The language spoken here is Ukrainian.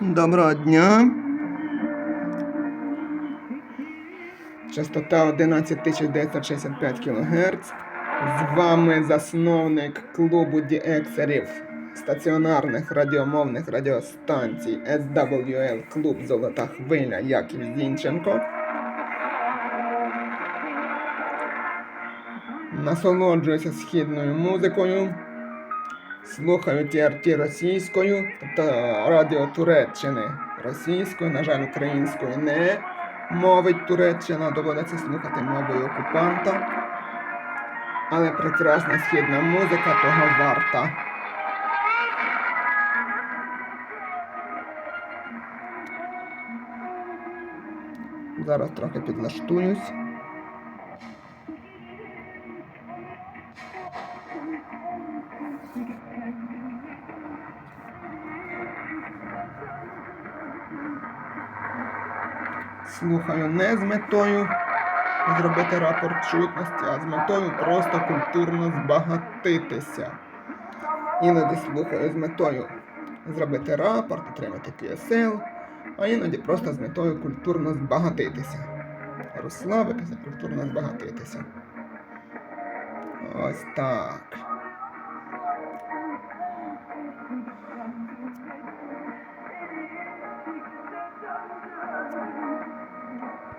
Доброго дня. Частота 11965 кГц. З вами засновник клубу діексерів стаціонарних радіомовних радіостанцій SWL Клуб Золота Хвиля Яків Зінченко. Насолоджуюся східною музикою. Слухаю TRT російською, тобто радіо Туреччини російською, на жаль, українською не мовить Туреччина, доводиться слухати мовою окупанта. Але прекрасна східна музика того варта. Зараз трохи підлаштуюсь. Слухаю не з метою зробити рапорт чутності, а з метою просто культурно збагатитися. Іноді слухаю з метою зробити рапорт, отримати QSL, а іноді просто з метою культурно збагатитися. Розслабитися, культурно збагатитися. Ось так.